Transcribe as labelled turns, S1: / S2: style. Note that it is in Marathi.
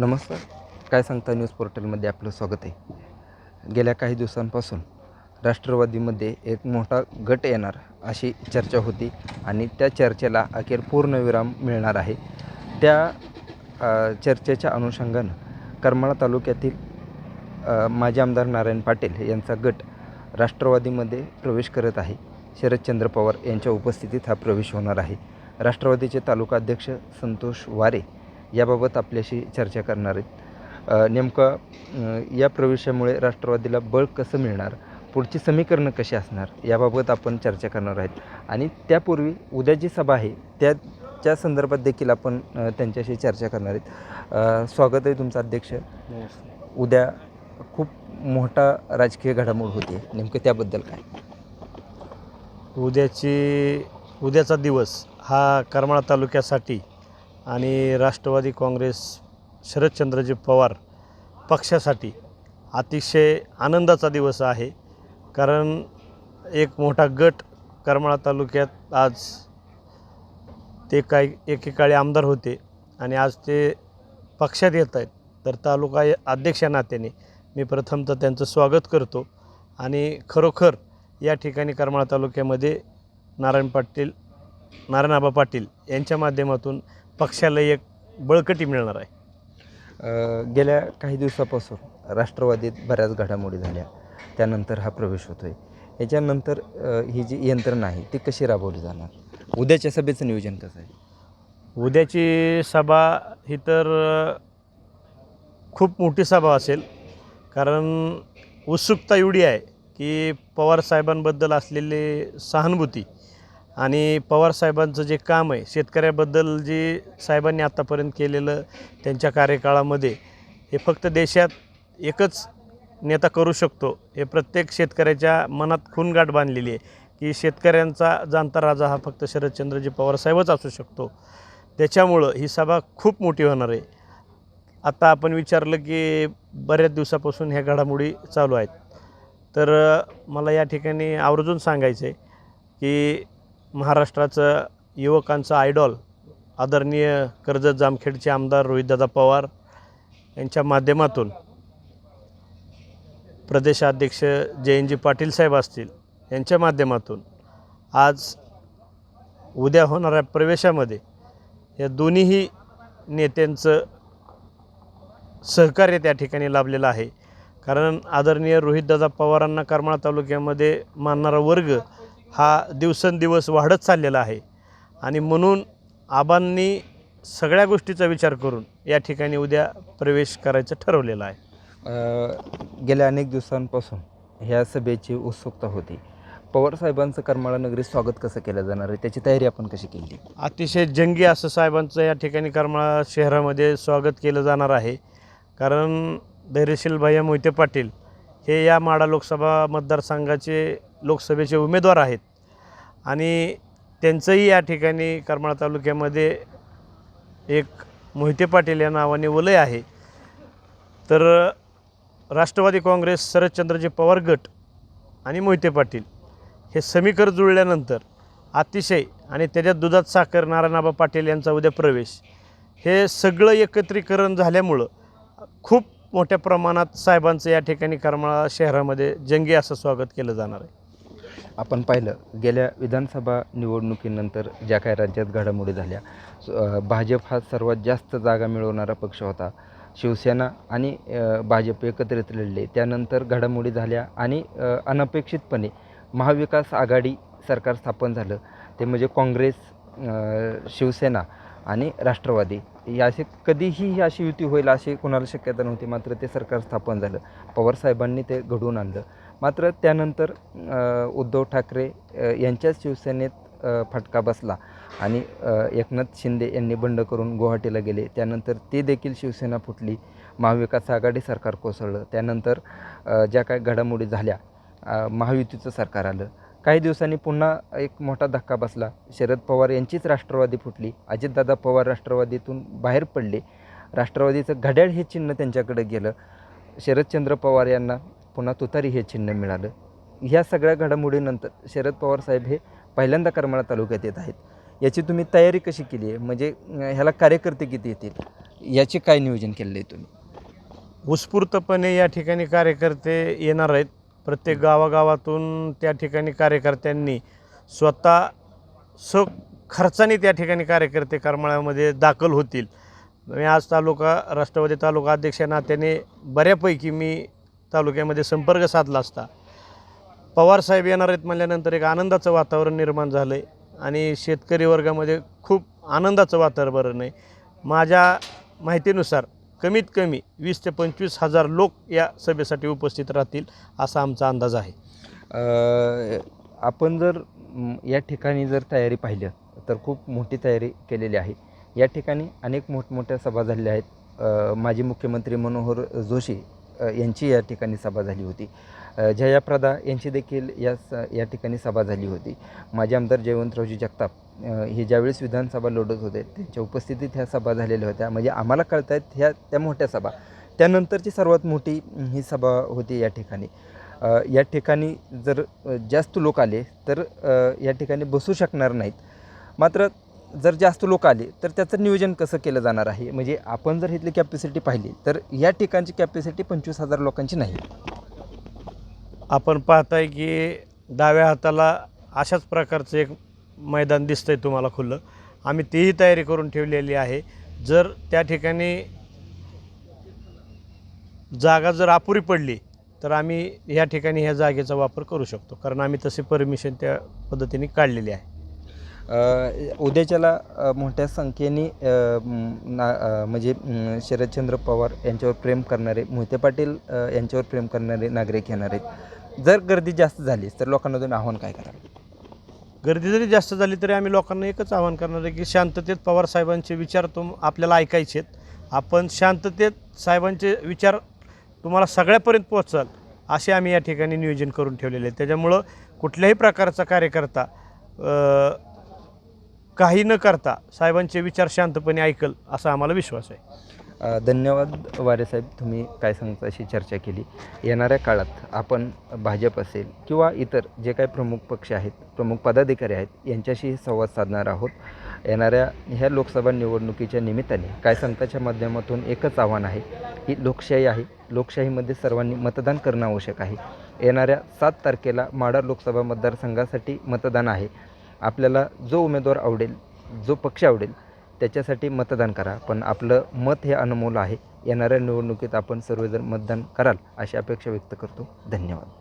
S1: नमस्कार. काय सांगता न्यूज पोर्टलमध्ये आपलं स्वागत आहे. गेल्या काही दिवसांपासून राष्ट्रवादीमध्ये एक मोठा गट येणार अशी चर्चा होती आणि त्या चर्चेला अखेर पूर्णविराम मिळणार आहे. त्या चर्चेच्या अनुषंगानं करमाळा तालुक्यातील माजी आमदार नारायण पाटील यांचा गट राष्ट्रवादीमध्ये प्रवेश करत आहे. शरदचंद्र पवार यांच्या उपस्थितीत हा प्रवेश होणार आहे. राष्ट्रवादीचे तालुका अध्यक्ष संतोष वारे याबाबत आपल्याशी चर्चा करणार आहेत. नेमकं या प्रवेशामुळे राष्ट्रवादीला बळ कसं मिळणार? पुढची समीकरणं कशी असणार? याबाबत आपण चर्चा करणार आहेत. आणि त्यापूर्वी उद्या जी सभा आहे त्याच्या संदर्भात देखील आपण त्यांच्याशी चर्चा करणार आहेत. स्वागत आहे तुमचं अध्यक्ष. उद्या खूप मोठा राजकीय घडामोड होते. नेमकं त्याबद्दल काय?
S2: उद्याची उद्याचा दिवस हा करमाळा तालुक्यासाठी आणि राष्ट्रवादी काँग्रेस शरदचंद्रजी पवार पक्षासाठी अतिशय आनंदाचा दिवस आहे. कारण एक मोठा गट करमाळा तालुक्यात आज ते काही एकेकाळी आमदार होते आणि आज ते पक्षात येत आहेत. तर तालुका अध्यक्ष नात्याने मी प्रथमतः त्यांचं स्वागत करतो आणि खरोखर या ठिकाणी करमाळा तालुक्यामध्ये नारायण पाटील नारायणआबा पाटील यांच्या माध्यमातून पक्षाला एक बळकटी मिळणार आहे?
S1: अ, गेल्या काही दिवसापासून राष्ट्रवादीत बऱ्याच घडामोडी झाल्या. त्यानंतर हा प्रवेश होतो आहे याच्यानंतर अ, ही जी यंत्रणा आहे ती कशी राबवली जाणार? उद्याच्या सभेचं नियोजन कसं आहे?
S2: उद्याची सभा ही तर अ, खूप मोठी सभा असेल. कारण उत्सुकता एवढी आहे की पवारसाहेबांबद्दल असलेली सहानुभूती आणि पवारसाहेबांचं जे काम आहे शेतकऱ्याबद्दल जे साहेबांनी आत्तापर्यंत केलेलं त्यांच्या कार्यकाळामध्ये हे फक्त देशात एकच नेता करू शकतो. हे प्रत्येक शेतकऱ्याच्या मनात खूनगाठ बांधलेली आहे की शेतकऱ्यांचा जाणता राजा हा फक्त शरदचंद्रजी पवारसाहेबच असू शकतो. त्याच्यामुळं ही सभा खूप मोठी होणार आहे. आत्ता आपण विचारलं की बऱ्याच दिवसापासून ह्या घडामोडी चालू आहेत. तर मला या ठिकाणी आवर्जून सांगायचं आहे की महाराष्ट्राचं युवकांचं आयडॉल आदरणीय कर्जत जामखेडचे आमदार रोहितदादा पवार यांच्या माध्यमातून प्रदेशाध्यक्ष जयंतजी पाटील साहेब असतील यांच्या माध्यमातून आज उद्या होणाऱ्या प्रवेशामध्ये या दोन्हीही नेत्यांचं सहकार्य त्या ठिकाणी लाभलेलं आहे. कारण आदरणीय रोहितदादा पवारांना करमाळा तालुक्यामध्ये मानणारा वर्ग हा दिवसेंदिवस वाढत चाललेला आहे. आणि म्हणून आबांनी सगळ्या गोष्टीचा विचार करून या ठिकाणी उद्या प्रवेश करायचं ठरवलेलं आहे.
S1: अ, गेल्या अनेक दिवसांपासून ह्या सभेची उत्सुकता होती. पवारसाहेबांचं करमाळा नगरी स्वागत कसं केलं जाणार आहे? त्याची तयारी आपण कशी केली?
S2: अतिशय जंगी असं साहेबांचं या ठिकाणी करमाळा शहरामध्ये स्वागत केलं जाणार आहे. कारण धैर्यशील भैया मोहिते पाटील हे या माडा लोकसभा मतदारसंघाचे लोकसभेचे उमेदवार आहेत. आणि त्यांचंही या ठिकाणी करमाळा तालुक्यामध्ये एक मोहिते पाटील या नावाने वलय आहे. तर राष्ट्रवादी काँग्रेस शरदचंद्रजी पवार गट आणि मोहिते पाटील हे समीकर जुळल्यानंतर अतिशय आणि त्याच्यात दुधात साखर नारायणाबा पाटील यांचा उद्या प्रवेश हे सगळं एकत्रीकरण झाल्यामुळं खूप मोठ्या प्रमाणात साहेबांचं या ठिकाणी करमाळा शहरामध्ये जंगी असं स्वागत केलं जाणार आहे.
S1: आपण पाहिलं गेल्या विधानसभा निवडणुकीनंतर ज्या काही राज्यात घडामोडी झाल्या भाजप हा सर्वात जास्त जागा मिळवणारा पक्ष होता. शिवसेना आणि भाजप एकत्रित लढले. त्यानंतर घडामोडी झाल्या आणि अनपेक्षितपणे महाविकास आघाडी सरकार स्थापन झालं. ते म्हणजे काँग्रेस शिवसेना आणि राष्ट्रवादी. या असे कधीही ही अशी युती होईल अशी कोणाला शक्यता नव्हती मात्र ते सरकार स्थापन झालं. पवारसाहेबांनी ते घडवून आणलं. मात्र त्यानंतर उद्धव ठाकरे यांच्याच शिवसेनेत फटका बसला आणि एकनाथ शिंदे यांनी बंड करून गुवाहाटीला गेले. त्यानंतर ते देखील शिवसेना फुटली. महाविकास आघाडी सरकार कोसळलं. त्यानंतर ज्या काही घडामोडी झाल्या महायुतीचं सरकार आलं. काही दिवसांनी पुन्हा एक मोठा धक्का बसला. शरद पवार यांचीच राष्ट्रवादी फुटली. अजितदादा पवार राष्ट्रवादीतून बाहेर पडले. राष्ट्रवादीचं घड्याळ हे चिन्ह त्यांच्याकडे गेलं. शरदचंद्र पवार यांना पुन्हा तुतारी हे चिन्ह मिळालं. ह्या सगळ्या घडामोडीनंतर शरद पवार साहेब हे पहिल्यांदा करमाळा तालुक्यात येत आहेत. याची तुम्ही तयारी कशी केली आहे? म्हणजे ह्याला कार्यकर्ते किती येतील? याचे काय नियोजन केलेलं आहे तुम्ही?
S2: उत्स्फूर्तपणे या ठिकाणी कार्यकर्ते येणार आहेत. प्रत्येक गावागावातून त्या ठिकाणी कार्यकर्त्यांनी स्वतः स खर्चाने त्या ठिकाणी कार्यकर्ते करमाळ्यामध्ये दाखल होतील. मी आज तालुका राष्ट्रवादी तालुका अध्यक्ष नात्याने बऱ्यापैकी मी तालुक्यामध्ये संपर्क साधला असता. पवारसाहेब येणार आहेत म्हणल्यानंतर एक आनंदाचं वातावरण निर्माण झालं आहे आणि शेतकरी वर्गामध्ये खूप आनंदाचं वातावरण आहे. माझ्या माहितीनुसार कमीत कमी वीस ते पंचवीस हजार लोक या सभेसाठी उपस्थित राहतील असा आमचा अंदाज आहे.
S1: आपण जर या ठिकाणी जर तयारी पाहिलं तर खूप मोठी तयारी केलेली आहे. या ठिकाणी अनेक मोठमोठ्या सभा झालेल्या आहेत. माजी मुख्यमंत्री मनोहर जोशी यांची या ठिकाणी सभा झाली होती. जयाप्रदा यांची देखील या स या ठिकाणी सभा झाली होती. माजी आमदार जयवंतरावजी जगताप हे ज्यावेळेस विधानसभा लढत होते त्यांच्या उपस्थितीत ह्या सभा झालेल्या होत्या. म्हणजे आम्हाला कळत आहेत ह्या त्या मोठ्या सभा. त्यानंतरची सर्वात मोठी ही सभा होती या ठिकाणी. या ठिकाणी जर जास्त लोक आले तर या ठिकाणी बसू शकणार नाहीत. मात्र जर जास्त लोक आले तर त्याचं नियोजन कसं केलं जाणार आहे? म्हणजे आपण जर इथली कॅपॅसिटी पाहिली तर या ठिकाणची कॅपॅसिटी पंचवीस हजार लोकांची नाही.
S2: आपण पाहताय की डाव्या हाताला अशाच प्रकारचं एक मैदान दिसतंय तुम्हाला खुलं. आम्ही तीही तयारी करून ठेवलेली आहे. जर त्या ठिकाणी जागा जर अपुरी पडली तर आम्ही ह्या ठिकाणी ह्या जागेचा वापर करू शकतो. कारण आम्ही तशी परमिशन त्या पद्धतीने काढलेली आहे.
S1: उद्याच्याला मोठ्या संख्येने ना म्हणजे शरदचंद्र पवार यांच्यावर प्रेम करणारे मोहिते पाटील यांच्यावर प्रेम करणारे नागरिक येणार आहेत. जर गर्दी जास्त झाली तर लोकांना दोन आव्हान काय करावे
S2: गर्दी जरी जास्त झाली तरी आम्ही लोकांना एकच आवाहन करणार आहे की शांततेत पवार साहेबांचे विचार तुम आपल्याला ऐकायचे आहेत. आपण शांततेत साहेबांचे विचार तुम्हाला सगळ्यापर्यंत पोहोचाल असे आम्ही या ठिकाणी नियोजन करून ठेवलेले आहे त्याच्यामुळं कुठल्याही प्रकारचा कार्यकर्ता काही न करता साहेबांचे विचार शांतपणे ऐकल असा आम्हाला विश्वास आहे.
S1: धन्यवाद वारेसाहेब तुम्ही काय सांगता अशी चर्चा केली. येणाऱ्या काळात आपण भाजप असेल किंवा इतर जे काही प्रमुख पक्ष आहेत प्रमुख पदाधिकारी आहेत यांच्याशी संवाद साधणार आहोत. येणाऱ्या ह्या लोकसभा निवडणुकीच्या निमित्ताने काय सांगताच्या माध्यमातून एकच आव्हान आहे ही लोकशाही आहे. लोकशाहीमध्ये सर्वांनी मतदान करणं आवश्यक आहे. येणाऱ्या सात तारखेला माडा लोकसभा मतदारसंघासाठी मतदान आहे. आपल्याला जो उमेदवार आवडेल जो पक्ष आवडेल त्याच्यासाठी मतदान करा. पण आपलं मत हे अनमोल आहे. येणाऱ्या निवडणुकीत आपण सर्वजण मतदान कराल अशी अपेक्षा व्यक्त करतो. धन्यवाद.